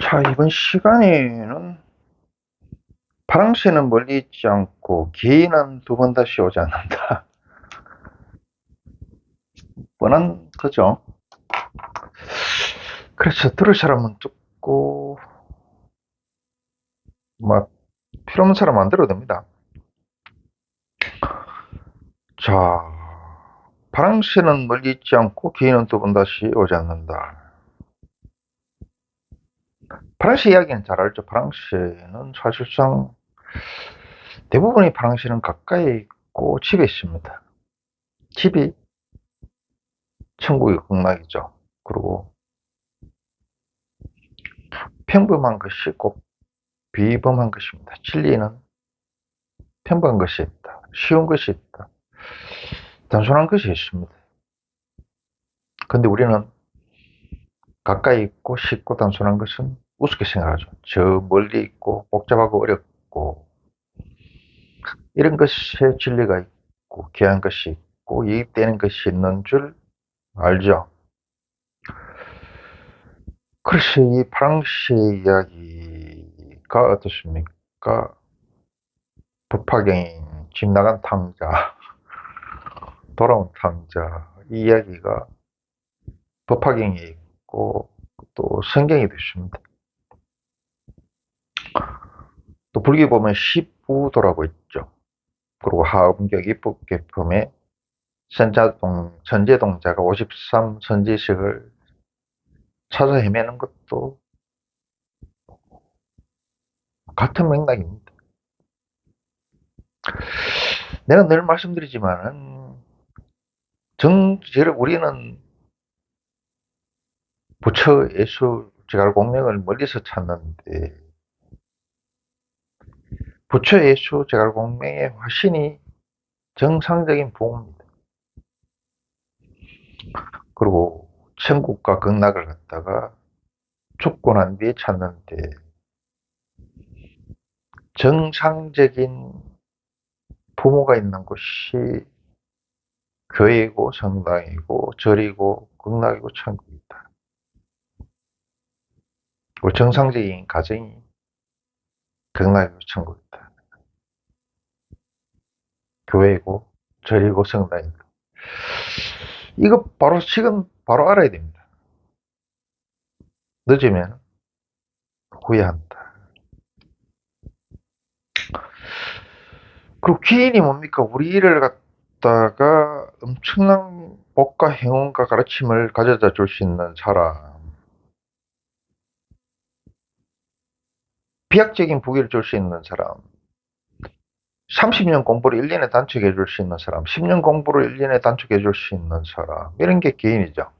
자, 이번 시간에는 파랑새는 멀리 있지 않고 개인은 두 번 다시 오지 않는다. 뻔한 거죠. 그래서 들을 사람은 듣고 뭐 필요 없는 사람은 안 들어도 됩니다. 자, 파랑새는 멀리 있지 않고 개인은 두 번 다시 오지 않는다. 파랑새 이야기는 잘 알죠. 파랑새는 사실상 대부분의 파랑새는 가까이 있고 집에 있습니다. 집이 천국의 극락이죠. 그리고 평범한 것이 꼭 비범한 것입니다. 진리는 평범한 것이 있다. 쉬운 것이 있다. 단순한 것이 있습니다. 근데 우리는 가까이 있고 쉽고 단순한 것은 우습게 생각하죠. 저 멀리 있고 복잡하고 어렵고 이런 것에 진리가 있고 귀한 것이 있고 이익되는 것이 있는 줄 알죠. 그래서 이 파랑새 이야기가 어떻습니까? 법화경인 집 나간 탕자 돌아온 탕자 이 이야기가 법화경에 있고 또 성경에 있습니다. 또 불교 보면 십부도라고 있죠. 그리고 하음경 입법계품에 선자동, 선제동자가 53 선지식을 찾아 헤매는 것도 같은 맥락입니다. 내가 늘 말씀드리지만은 정, 우리는 부처 예수 제갈 공명을 멀리서 찾는데 부처 예수 제갈 공명의 화신이 정상적인 부모입니다. 그리고 천국과 극락을 갖다가 죽고 난 뒤에 찾는데 정상적인 부모가 있는 곳이 교회이고 성당이고 절이고 극락이고 천국이다. 그 정상적인 가정이 극락이고 천국이다. 교회이고 절이고 성당이고 이거 바로 지금 바로 알아야 됩니다. 늦으면 후회한다. 그리고 귀인이 뭡니까? 우리를 갖다가 엄청난 복과 행운과 가르침을 가져다 줄 수 있는 사람. 비약적인 부귀를 줄 수 있는 사람. 30년 공부를 1년에 단축해 줄 수 있는 사람, 10년 공부를 1년에 단축해 줄 수 있는 사람, 이런 게 기인이죠.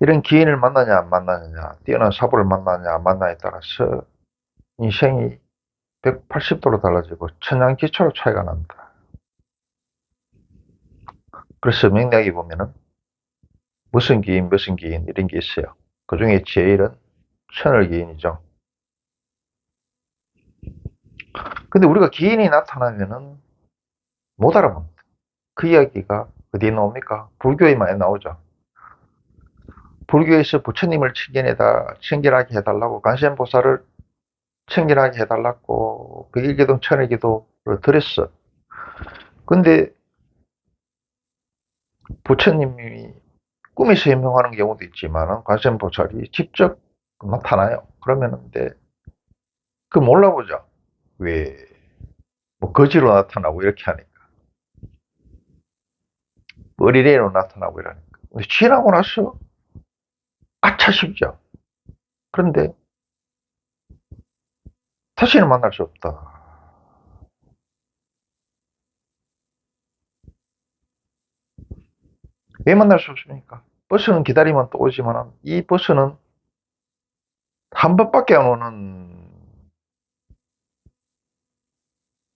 이런 기인을 만나냐, 안 만나느냐, 뛰어난 사부를 만나냐, 안 만나냐에 따라서 인생이 180도로 달라지고 천양 기초로 차이가 난다. 그래서 맥락에 보면은 무슨 기인, 무슨 기인 이런 게 있어요. 그 중에 제일은 천을 기인이죠. 근데 우리가 기인이 나타나면은 못 알아봅니다. 그 이야기가 어디에 나옵니까? 불교에 많이 나오죠. 불교에서 부처님을 청견해다, 청결하게 해달라고 관세음보살을 청결하게 해달라고 백일기도 천일기도를 드렸어. 근데 부처님이 꿈에서 해명하는 경우도 있지만 관세음보살이 직접 나타나요. 그러면 그 몰라보죠. 왜, 뭐, 거지로 나타나고 이렇게 하니까. 어리레로 나타나고 이러니까. 근데 지나고 나서, 아차 싶죠. 그런데, 다시는 만날 수 없다. 왜 만날 수 없습니까? 버스는 기다리면 또 오지만, 이 버스는 한 번밖에 안 오는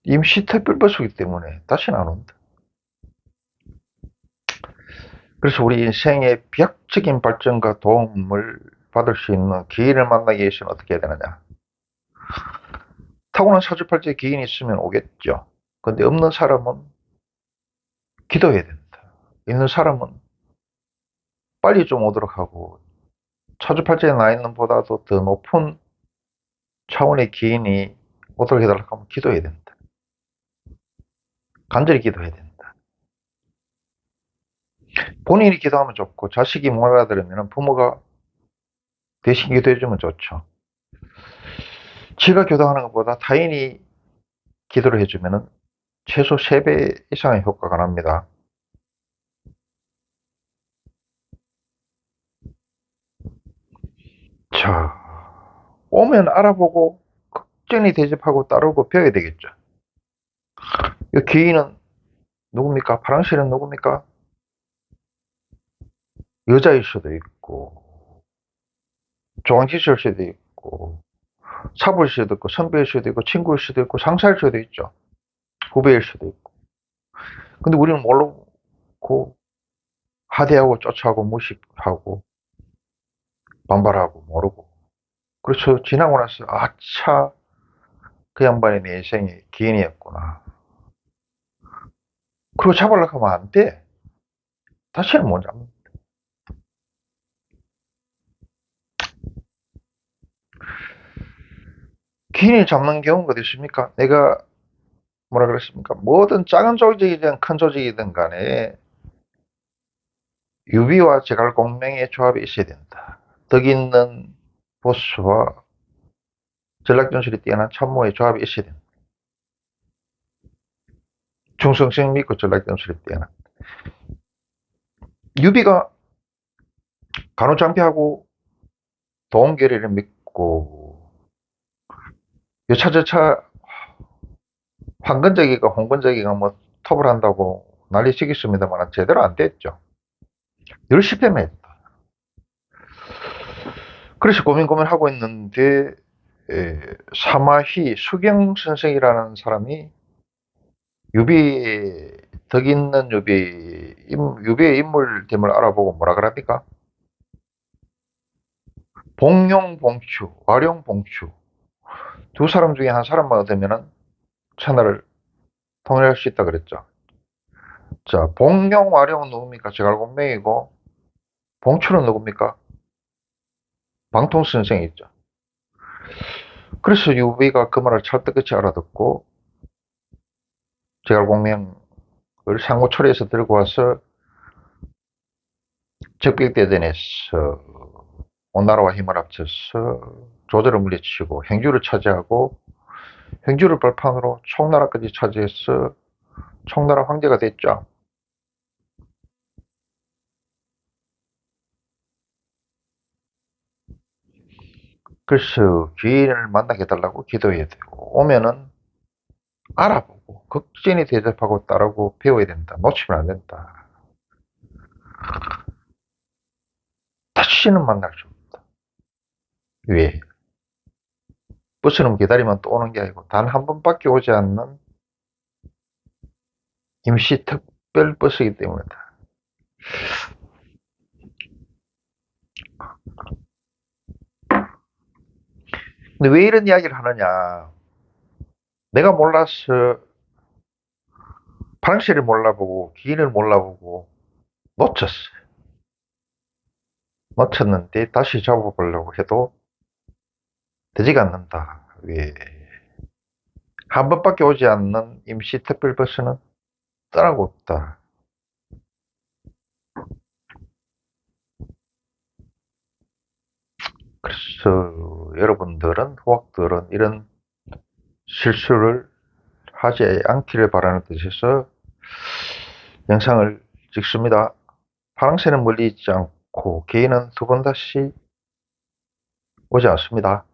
임시 특별버스기 때문에 다시는 안 온다. 그래서 우리 인생의 비약적인 발전과 도움을 받을 수 있는 기인을 만나기 위해서는 어떻게 해야 되느냐. 타고난 사주팔자에 기인이 있으면 오겠죠. 근데 없는 사람은 기도해야 된다. 있는 사람은 빨리 좀 오도록 하고 차주팔자에 나 있는 보다도 더 높은 차원의 기인이 오도록 해달라고 하면 기도해야 된다. 간절히 기도해야 된다. 본인이 기도하면 좋고 자식이 못 알아들으면 부모가 대신 기도해주면 좋죠. 지가 기도하는 것보다 타인이 기도를 해주면 최소 3배 이상의 효과가 납니다. 자, 오면 알아보고 걱정이 대접하고 따르고 배워야 되겠죠. 이 기인은 누굽니까? 파랑새는 누굽니까? 여자일 수도 있고, 조왕지실 수도 있고, 사부일 수도 있고, 선배일 수도 있고, 친구일 수도 있고, 상사일 수도 있죠. 후배일 수도 있고. 근데 우리는 모르고, 하대하고 쫓아하고 무식하고, 반발하고 모르고. 그래서 지나고 나서, 아차, 그 양반이 내 인생의 기인이었구나. 그리고 잡으려고 하면 안 돼. 다시는 못 잡는다. 기인을 잡는 경우가 있습니까? 내가 뭐라 그랬습니까? 뭐든 작은 조직이든 큰 조직이든 간에 유비와 제갈 공명의 조합이 있어야 된다. 덕 있는 보스와 전략전술이 뛰어난 참모의 조합이 있어야 된다. 중성성 믿고 전략전술이 뛰어난. 유비가 간호장피하고 도원결의를 믿고 여차저차 황건적이가 홍건적이가 뭐 톱을 한다고 난리 치겠습니다만 제대로 안 됐죠. 늘 실패만 했다. 그래서 고민 고민하고 있는데 에, 사마희 수경 선생이라는 사람이 유비 덕 있는 유비 임, 유비의 인물됨을 알아보고 뭐라 그럽니까? 봉용봉추, 와룡봉추 두 사람 중에 한 사람만 얻으면은 천하를 통일할 수 있다 그랬죠. 자, 봉용, 와룡은 누굽니까? 제갈공명이고 봉추는 누굽니까? 방통 선생이 있죠. 그래서 유비가 그 말을 찰떡같이 알아듣고 제갈공명을 상고초리에서 들고 와서 적백대전에서 온 나라와 힘을 합쳐서 조조를 물리치고 행주를 차지하고 행주를 발판으로 총나라까지 차지해서 총나라 황제가 됐죠. 그래서 귀인을 만나게 해달라고 기도해야 되고 오면은 알아보고 극진히 대접하고 따르고 배워야 된다. 놓치면 안 된다. 다시는 만날 수 없다. 왜? 버스는 기다리면 또 오는 게 아니고 단 한 번밖에 오지 않는 임시 특별 버스이기 때문이다. 근데 왜 이런 이야기를 하느냐? 내가 몰라서 파랑새를 몰라보고 기인을 몰라보고 놓쳤어요. 놓쳤는데 다시 잡아보려고 해도 되지가 않는다. 왜? 한 번밖에 오지 않는 임시 특별버스는 떠나고 없다. 그래서 여러분들은, 후학들은 이런 실수를 하지 않기를 바라는 뜻에서 영상을 찍습니다. 파랑새는 멀리 있지 않고 개인은 두 번 다시 오지 않습니다.